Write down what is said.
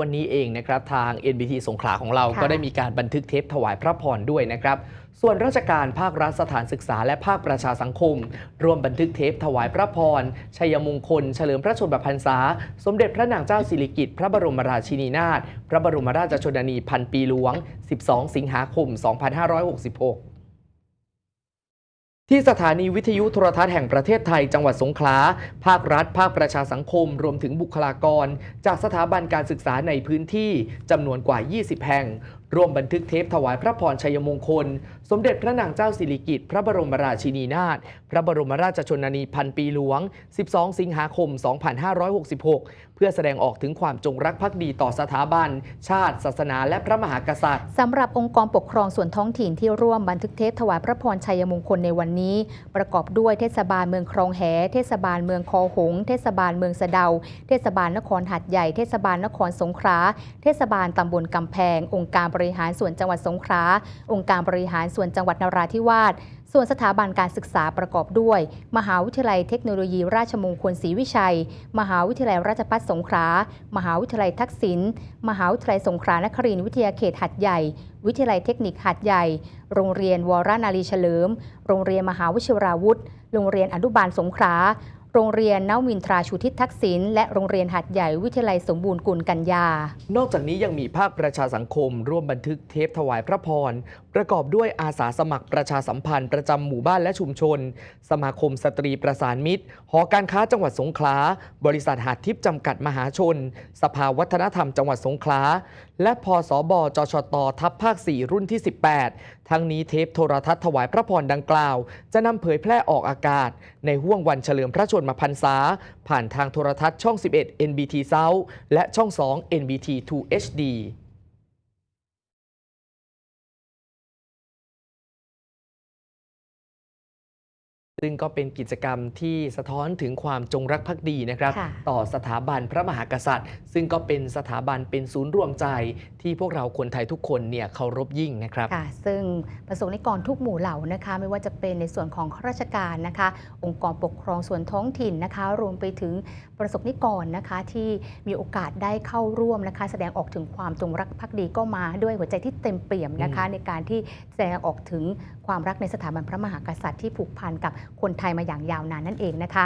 วันนี้เองนะครับทาง NBT สงขลาของเราค่ะก็ได้มีการบันทึกเทปถวายพระพรด้วยนะครับส่วนราชการภาครัฐสถานศึกษาและภาคประชาสังคมร่วมบันทึกเทปถวายพระพร ชัยมงคล เฉลิมพระชนมพรรษา สมเด็จพระนางเจ้าสิริกิติ์พระบรมราชินีนาถพระบรมราชชนนีพันปีหลวง 12 สิงหาคม 2566 ที่สถานีวิทยุโทรทัศน์แห่งประเทศไทยจังหวัดสงขลา ภาครัฐ ภาคประชาสังคม รวมถึงบุคลากร จากสถาบันการศึกษาในพื้นที่จำนวนกว่า 20 แห่ง ร่วมบันทึกเทปถวายพระพรชัยมงคล สมเด็จพระนางเจ้าสิริกิติ์พระบรมราชินีนาถพระบรมราชชนนีพันปีหลวง 12 สิงหาคม 2566 เพื่อแสดงออกถึงความจงรักภักดีต่อสถาบัน ชาติ ศาสนา และพระมหากษัตริย์สำหรับองค์กรปกครองส่วนท้องถิ่นที่ร่วมบันทึกเทปถวายพระพรชัยมงคลในวันนี้ ประกอบด้วยเทศบาลเมืองคลองแห เทศบาลเมืองคอหงส์เทศบาลเมืองสะเดา เทศบาลนครหัดใหญ่ เทศบาลนครสงขลาเทศบาลตำบลกำแพง องค์การบริหารส่วนจังหวัดสงขลาองค์การบริหารส่วนจังหวัดนราธิวาสส่วนสถาบันการศึกษาประกอบด้วย มหาวิทยาลัยเทคโนโลยีราชมงคลศรีวิชัย มหาวิทยาลัยราชภัฏสงขลา มหาวิทยาลัยทักษิณ มหาวิทยาลัยสงขลานครินทร์วิทยาเขตหัดใหญ่ วิทยาลัยเทคนิคหัดใหญ่ โรงเรียนวรนารีเฉลิม โรงเรียนมหาวิชวราวุธ โรงเรียนอนุบาลสงขลา โรงเรียนนวินทราชูทิศทักษิณและโรงเรียนหัดใหญ่วิทยาลัยสมบูรณ์กุลกัญญา นอกจากนี้ยังมีภาคประชาสังคม ร่วมบันทึกเทปถวายพระพรประกอบด้วยอาสาสมัครประชาสัมพันธ์ประจำหมู่บ้านและชุมชน สมาคมสตรีประสานมิตร หอการค้าจังหวัดสงขลา บริษัทหาดทิพย์จำกัดมหาชน สภาวัฒนธรรมจังหวัดสงขลา และพสบจชต ทัพภาค 4 รุ่นที่ 18 ทั้งนี้เทปโทรทัศน์ถวายพระพรดังกล่าว จะนำเผยแพร่ออกอากาศ ในห่วงวันเฉลิมพระชนมพรรษา ผ่านทางโทรทัศน์ช่อง 11 NBT South และช่อง 2 NBT 2 HD ซึ่งก็เป็นกิจกรรมที่สะท้อนถึงความจงรักภักดีนะครับค่ะต่อสถาบันพระมหากษัตริย์ ซึ่งก็เป็นสถาบันเป็นศูนย์รวมใจ ที่พวกเราคนไทยทุกคนเนี่ยเคารพยิ่งนะครับค่ะซึ่งประสงค์นิกรทุกหมู่เหล่านะคะ ไม่ว่าจะเป็นในส่วนของข้าราชการนะคะ องค์กรปกครองส่วนท้องถิ่นนะคะ รวมไปถึงประสบนิกรนะคะที่มีโอกาสได้เข้าร่วมนะคะ แสดงออกถึงความจงรักภักดีก็มาด้วยหัวใจที่เต็มเปี่ยมนะคะ ในการที่แสดงออกถึงความรักในสถาบันพระมหากษัตริย์ที่ผูกพันกับคนไทยมาอย่างยาวนานนั่นเองนะคะ